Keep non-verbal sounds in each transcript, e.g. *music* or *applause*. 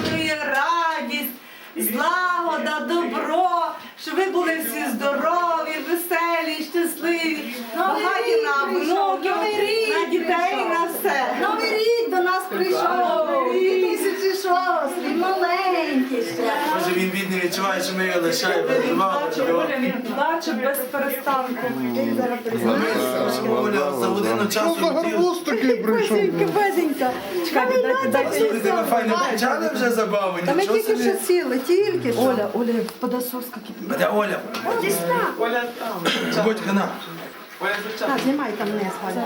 приношує радість, злагода, добро, щоб ви були всі здорові, веселі, щасливі, багаті на внуків, на дітей, на все. Новий рік до нас прийшов, 2006, маленький ще. Може він бідний його лишаємо, відривали Плаче. Оля, він плаче без перестанку. Оля за годину часу Що за хотів. гарбуз такий прийшов? Базенька. Чекайте, дайте, дайте. Слухайте, файно почали вже забаву, Та ми нічого тільки собі. що сіли, тільки що. Оля, Оля, подососка кипить. Де Оля? Оля там. Будь. Оля звичайно. Так, знімай там не Валя.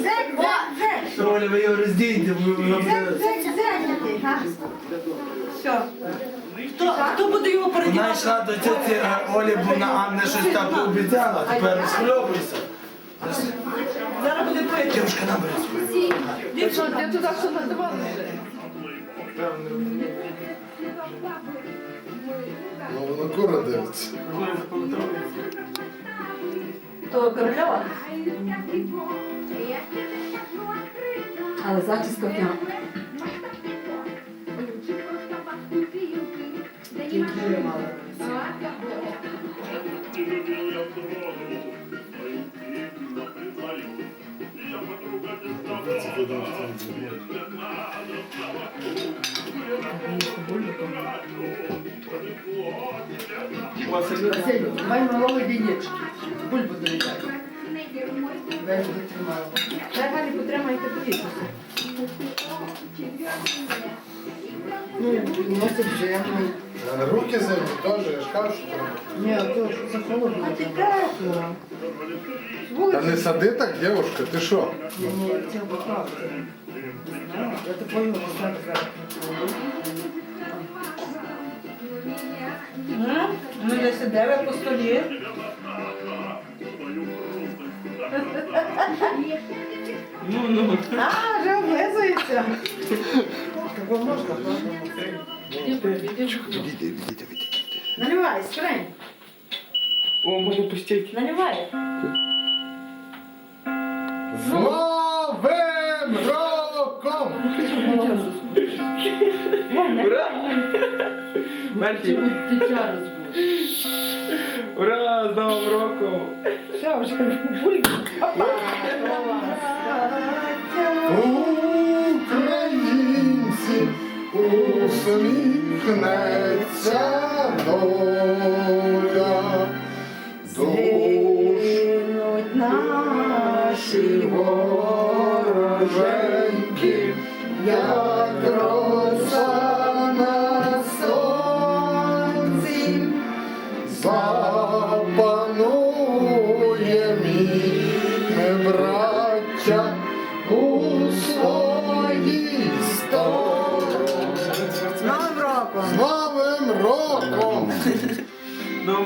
Зек, зек, зек, Оля, ви його роздійте, бо ви зек. Все. Хто, хто буде його Вона передівати? йшла до тіті е, Олі, бо на Анне щось там пообіцяла, а тепер розхвильовуйся. Зараз буде пити. Дівчинка набере. Дівчата, Я туди що надавала. Ну, воно кура дивиться. то Корольова? Але зачіска прям. Василь. Давай малого яєчки. Бульбу доїдай. Дай його тримала. Дай потримайте повітря. Ну, носить жирний. А Руки зимні теж, я ж кажу, що треба. Ні, то це холодно. А тепло. Та не сади так, дівушка, ти що? Ні, ні, це правда. Я такою поставлю зараз. Ну, не сидели по столі. *laughs* Ну, ну. А, вже облизується. *laughs* Кого можна? Наливай, скринь. О, може пустіть. Наливай. З Новим роком! Ура! Мерчі. Тетя розбуде. Ура! З Новим роком! Все, вже бульбу. Українці Усміхнеться доля. Згинуть наші вороженьки, як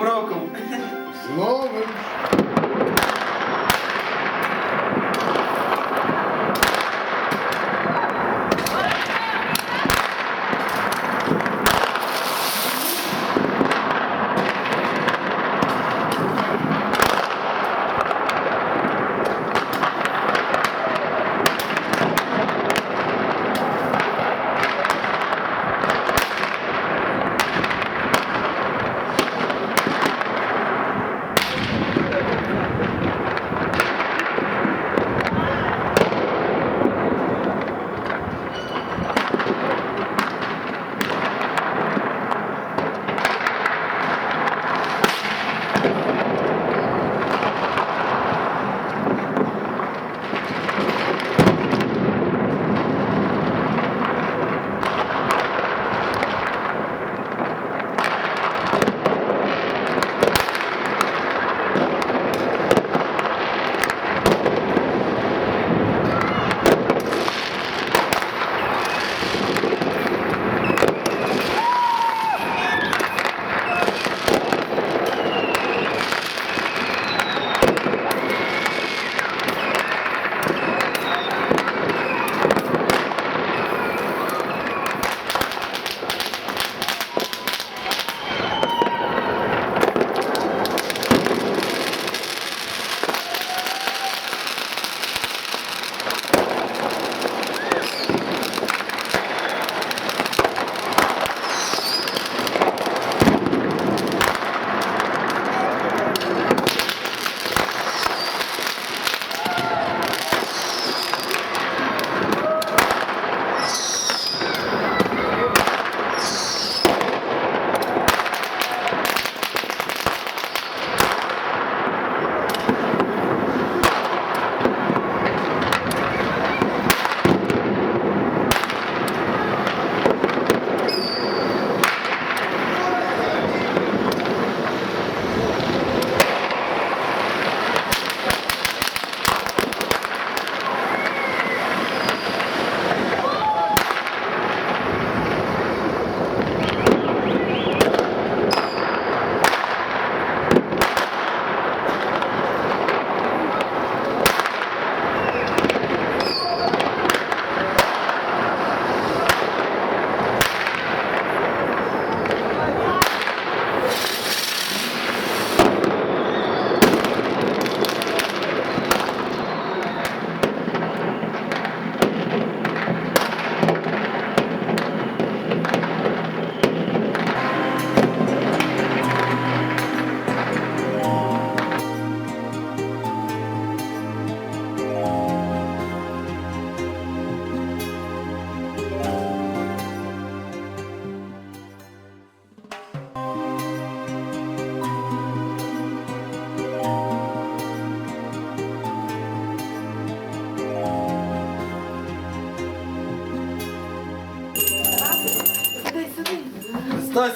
роком! З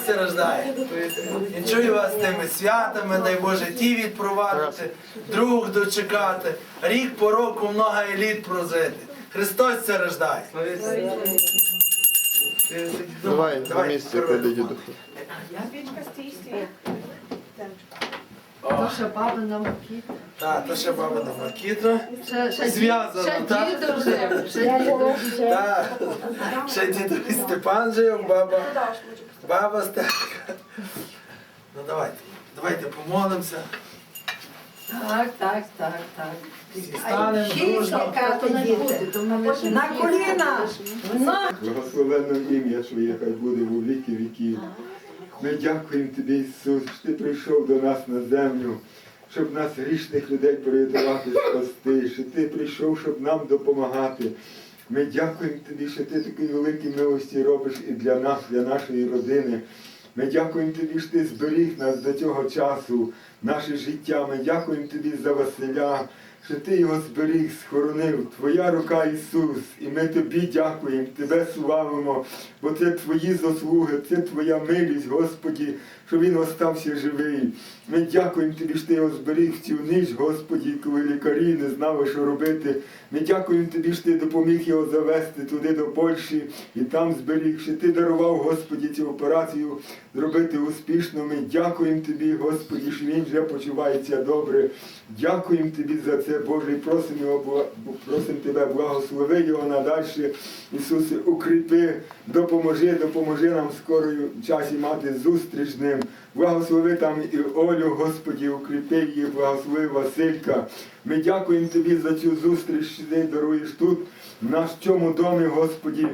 Це рождає. І чую вас з тими святами, дай Боже, ті відпровадити, друг дочекати, рік по року много еліт прожити. Христос це рождає. Давай, на місці клади дідуху. То ще баба на макіт. Так, то ще баба на ще, Зв'язано, так? Ще дідо жив. Ще дідусь Степан жив, баба, баба Степка. Ну давайте, давайте помолимося. Так, так, так, так. Всі станемо дружно. На коліна. Благословенно ім'я Твоє, хай буде у віки віків. Ми дякуємо Тобі, Ісус, що Ти прийшов до нас на землю, щоб нас грішних людей порятувати, спасти, що Ти прийшов, щоб нам допомагати. Ми дякуємо Тобі, що Ти такі великі милості робиш і для нас, для нашої родини. Ми дякуємо Тобі, що Ти зберіг нас до цього часу, наше життя. Ми дякуємо Тобі за Василя, що Ти його зберіг, схоронив. Твоя рука Ісус. І ми Тобі дякуємо, Тебе славимо, бо це Твої заслуги, це Твоя милість, Господі, що Він остався живий. Ми дякуємо Тобі, що Ти його зберіг цю ніч, Господі, коли лікарі не знали, що робити. Ми дякуємо Тобі, що Ти допоміг його завести туди до Польщі і там зберіг, що Ти дарував, Господі, цю операцію зробити успішно. Ми дякуємо Тобі, Господі, що він вже почувається добре. Дякуємо Тобі за це, Боже, і просимо, його, просимо Тебе, благослови його надальше. Ісусе, укріпи, допоможи, допоможи нам скорою часі мати зустріч з ним. Благослови там і Олю, Господі, укріпи її, благослови Василька. Ми дякуємо Тобі за цю зустріч, що ти даруєш тут, в нашому домі, Господі,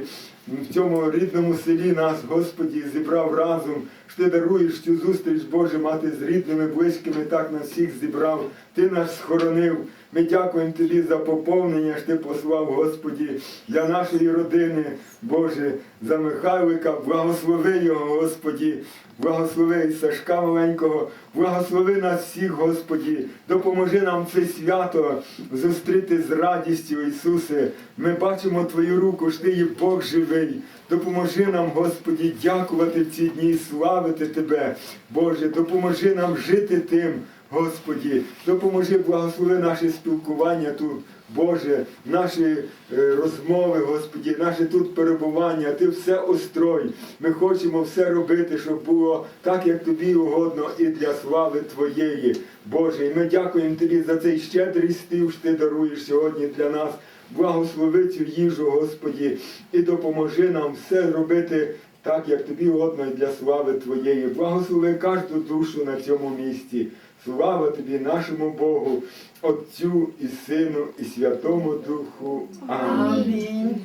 в цьому рідному селі нас, Господі, зібрав разом. Що ти даруєш цю зустріч, Боже, мати з рідними, близькими, так нас всіх зібрав. Ти нас схоронив. Ми дякуємо Тобі за поповнення, що ти послав, Господі, для нашої родини, Боже, за Михайлика, благослови його, Господі, благослови Сашка маленького, благослови нас всіх, Господі, допоможи нам це свято зустріти з радістю, Ісусе. Ми бачимо Твою руку, що Ти є Бог живий. Допоможи нам, Господі, дякувати в ці дні, славити Тебе. Боже, допоможи нам жити тим. Господі, допоможи, благослови наше спілкування тут, Боже, наші е, розмови, Господі, наше тут перебування, Ти все острой. Ми хочемо все робити, щоб було так, як тобі угодно, і для слави Твоєї. Боже, і ми дякуємо Тобі за цей щедрий стіл, що Ти даруєш сьогодні для нас. Благослови цю їжу, Господі, і допоможи нам все робити так, як тобі угодно і для слави Твоєї. Благослови кожну душу на цьому місці. Слава тобі, нашому Богу, Отцю і Сину, і Святому Духу. Амінь.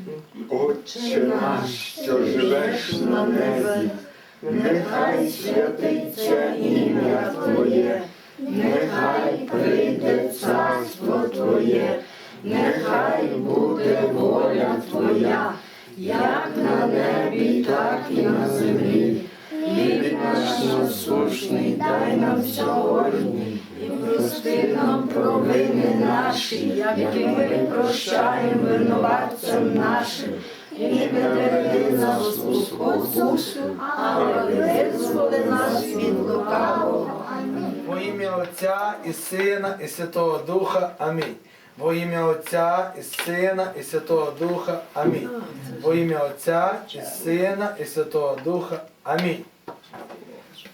Отче наш, що живеш на небі, нехай святиться ім'я Твоє, нехай прийде царство Твоє, нехай буде воля Твоя, як на небі, так і на землі. Хліб наш насущний дай нам сьогодні, нам провини наші, як і ми прощаємо винуватцям нашим, і не веди нас у спокусу, але визволи нас від лукавого. Во ім'я Отця і Сина, і Святого Духа. Амінь. Во ім'я Отця і Сина, і Святого Духа. Амінь. Во ім'я Отця і Сина, і Святого Духа. Амінь.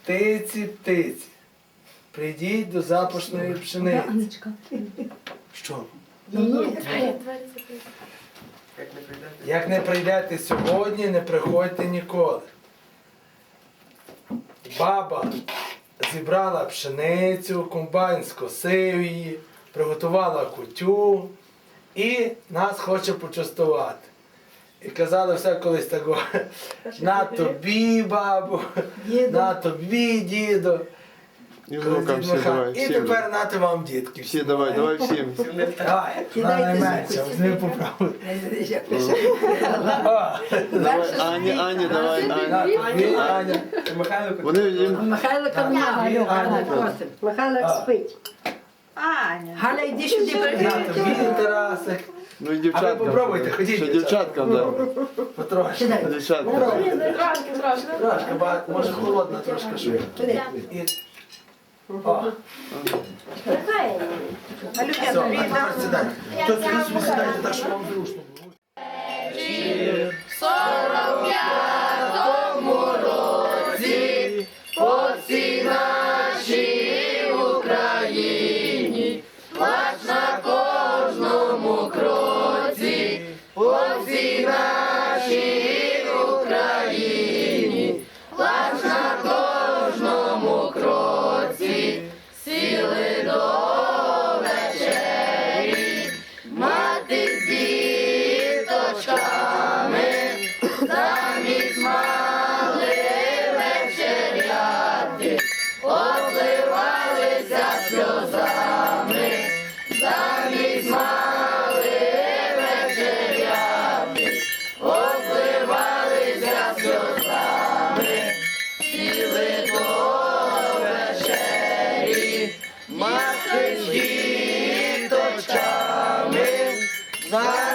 Птиці, птиці, прийдіть до запашної пшениці. Що? Як не прийдете сьогодні, не приходьте ніколи. Баба зібрала пшеницю, комбайн скосив її, приготувала кутю і нас хоче почастувати. І казали все колись такого, на тобі, бабу, на тобі, діду. І внукам всі давай. І Всім. тепер нати вам дітки. Всі давай, давай всім. Давай, візьми поправити. Давай, Ані, Ані, давай, Ані. Аня. Михайло, Вони їм Михайло Кам'яга, Галя, просим. Михайлик спить. Аня. Галя, йди сюди, прийди. Тарасик. Ну і дівчаткам. попробуйте, ходіть, Ще дівчатка. дівчаткам, да. Потрошки. Дівчаткам. Трошки, трошки, може холодна трошки. І... О, все, а тепер сідайте. Тут ви собі сідайте так, щоб вам зручно було. Вінчую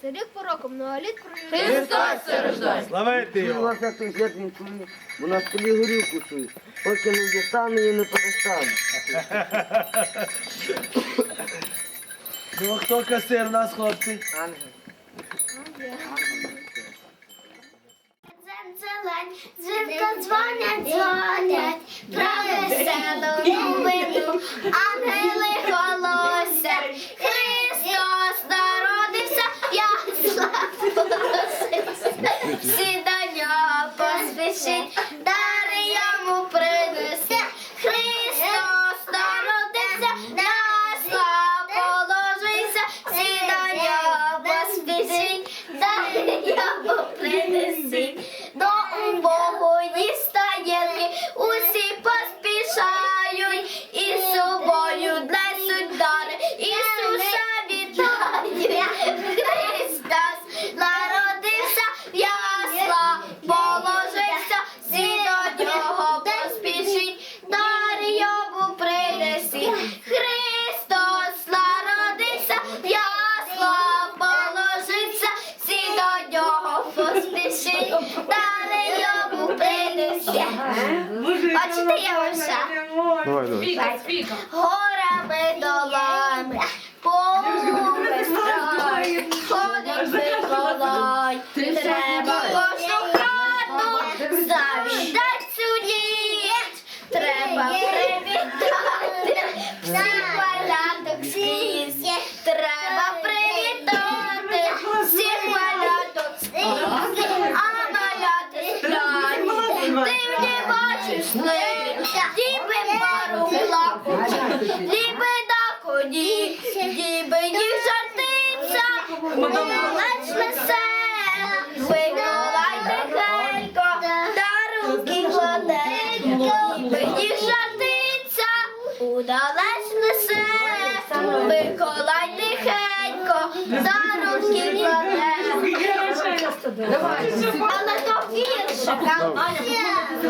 це рік по рокам, ну а літ про Христос Славити його. вас як той чує, бо на столі горілку чує. Поки не дістану і не перестану. Ну, а хто касир у нас, хлопці? Дзвінка дзвонять, дзвонять, про веселу новину, ангели голосять, Христос народився, ясла поросився, до поспішить,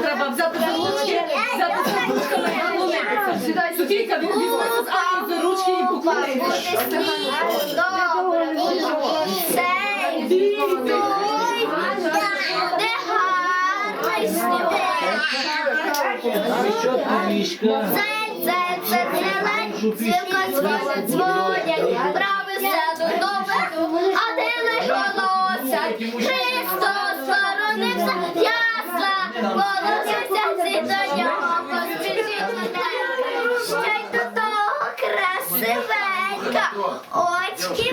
Треба взяти за ручки, взяти за ручками і поклонитися. Софійка, відбігла з Ані за ручки і поклонитися. Добре, зірка дзвонять, дзвонять, правися додому, а ти лиш голосять. Христос боронився, ясла, красивенька, очки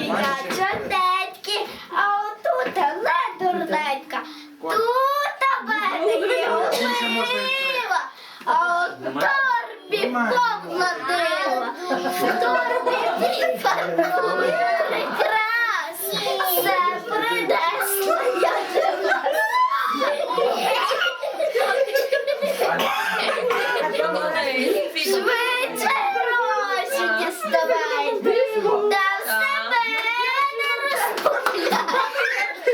я чотенькі, а отут але дурненька, тут мене облива, а от торбі покладила, в торбі дві фарбові прикрас, все принесла я до вас. Швидше гроші діставайте, та в себе не розпуляйте.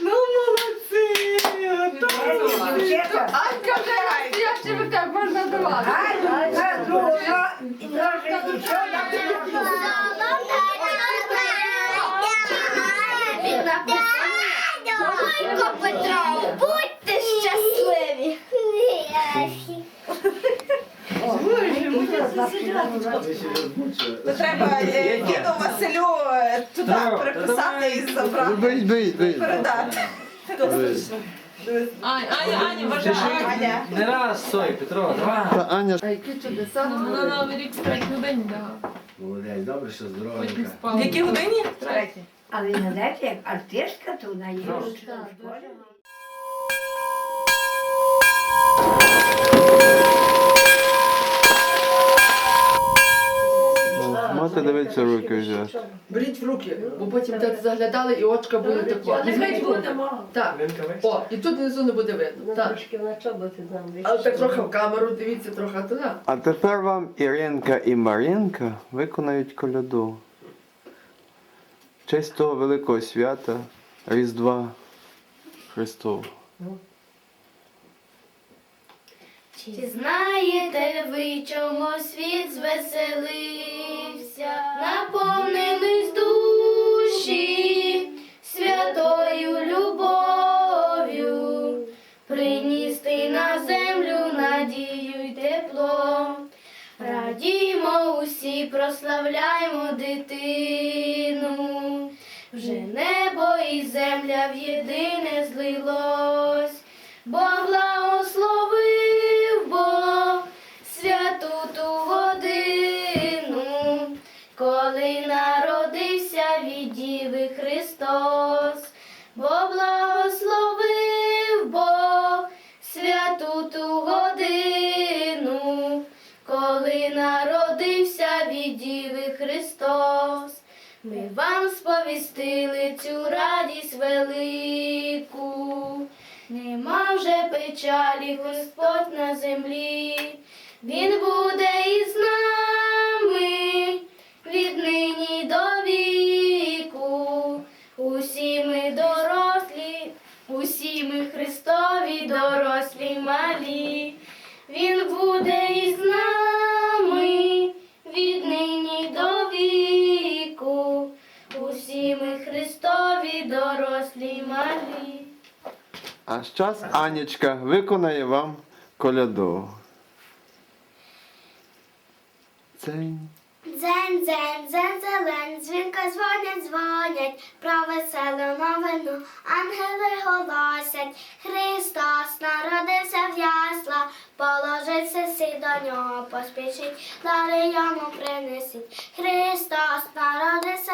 Ну, молодці! Анька вже я ще ви так можна давати. Бойко Петро, будьте щасливі. То треба е, діду Василю е, туди приписати і забрати. Бий, бий, бий. Передати. Аня, Аня, Аня, бажаю. Аня. Не раз, стой, Петро, два. Та Аня А які чудеса Ну, Вона на новий рік спать годині дала. Молодець, добре, що Хоч не здоровенька. спала. В якій годині? Але не знаєте, як артистка то вона є. Мати дивиться руки взяти. Беріть в руки, бо потім так заглядали і очка буде тепло. В руки. Так. О, і тут внизу не буде видно. Так. Трошки на чоботи нам Але так трохи в камеру дивіться, трохи туди. А тепер вам Іринка і Маринка виконають коляду. В честь того великого свята Різдва Христового. Чи знаєте ви, чому світ звеселився, наповнились душі святою любов'ю, приніс ти на землю надію й тепло. Радімо усі, прославляймо дитину, вже небо і земля в єдине злилось. Бо сповістили цю радість велику. Нема вже печалі Господь на землі, Він буде із нами Зараз Анічка виконає вам коляду. Дзень. Дзень, дзень, дзень, зелень, дзвінка дзвонять, дзвонять, про веселу новину ангели голосять. Христос народився в ясла, положився сі до нього, поспішіть, дари йому принесіть. Христос народився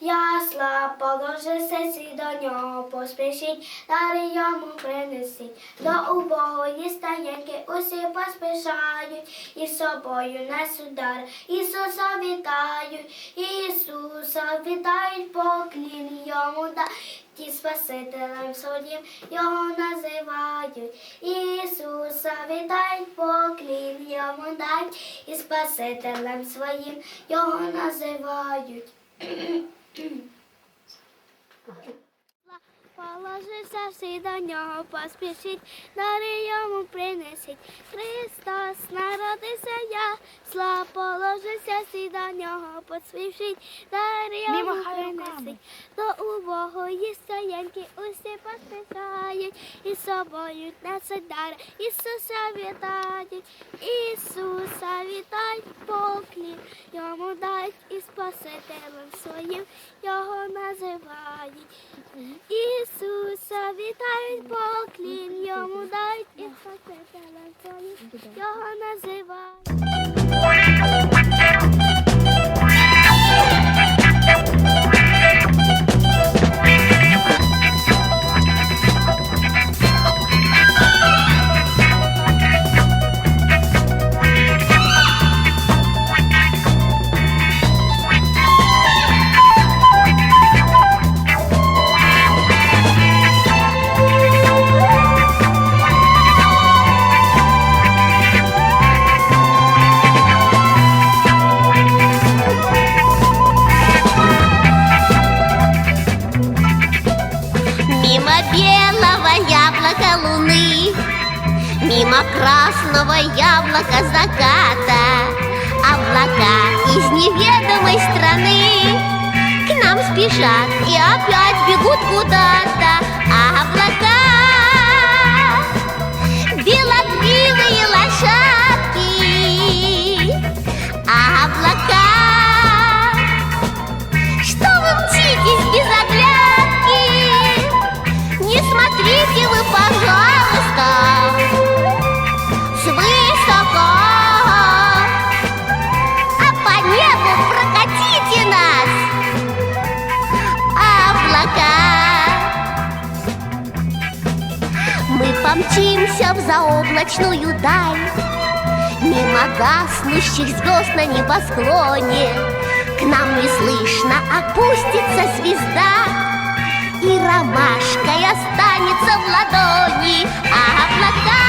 ясла, положився сі до нього, поспішіть, дари йому принесіть. До убогої стаєнки усі поспішають, і собою несуть дар. Ісуса вітають, Ісуса вітають, поклін йому дають, і Спасителем своїм його називають. Ісуса вітають, поклін йому дають, і Спасителем своїм його називають. *clears throat* うん。Положився всі до нього поспішить, дари йому принесіть. Христос народився я, слава положився всі до нього поспішить, дари йому принесіть. До убогої стоянки усі поспішають, і собою несуть дари. Ісуса вітають, Ісуса вітають, поклін йому дають і Спасителем своїм його називають. Из неведомой страны. К нам спешат и опять бегут куда-то Мы помчимся в заоблачную даль, Мимо гаснущих звезд на небосклоне К нам неслышно опустится звезда. И ромашкой останется в ладони А облака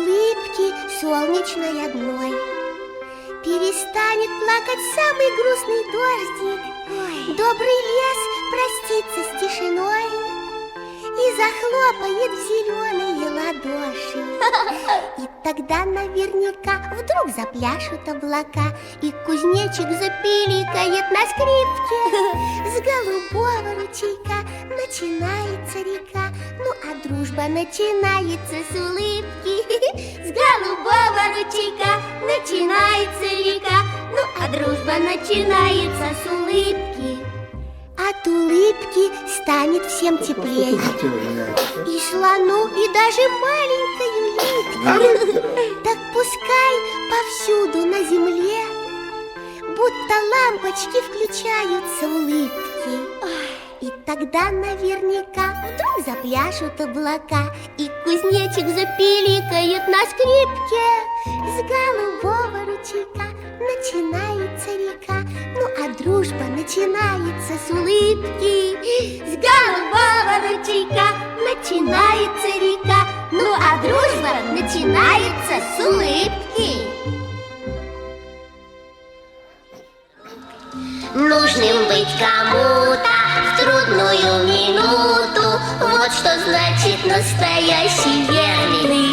улыбки солнечной одной. Перестанет плакать самый грустный дождик. Добрый лес простится с тишиной. И захлопает в зеленые ладоши. И тогда наверняка вдруг запляшут облака И кузнечик запиликает на скрипке С голубого ручейка начинается река. Ну а дружба начинается с улыбки. *laughs* С голубого ручейка начинается река. Ну а дружба начинается с улыбки. От улыбки станет всем теплее. и слону, и даже маленькой улитке. *laughs* Так пускай повсюду на земле Будто лампочки включаются улыбки И тогда наверняка вдруг запляшут облака И кузнечик запиликает на скрипке. С голубого ручейка начинается река Ну а дружба начинается с улыбки. С голубого ручейка начинается река Ну а дружба начинается с улыбки. Нужным быть кому-то минуту, вот что значит настоящий верный.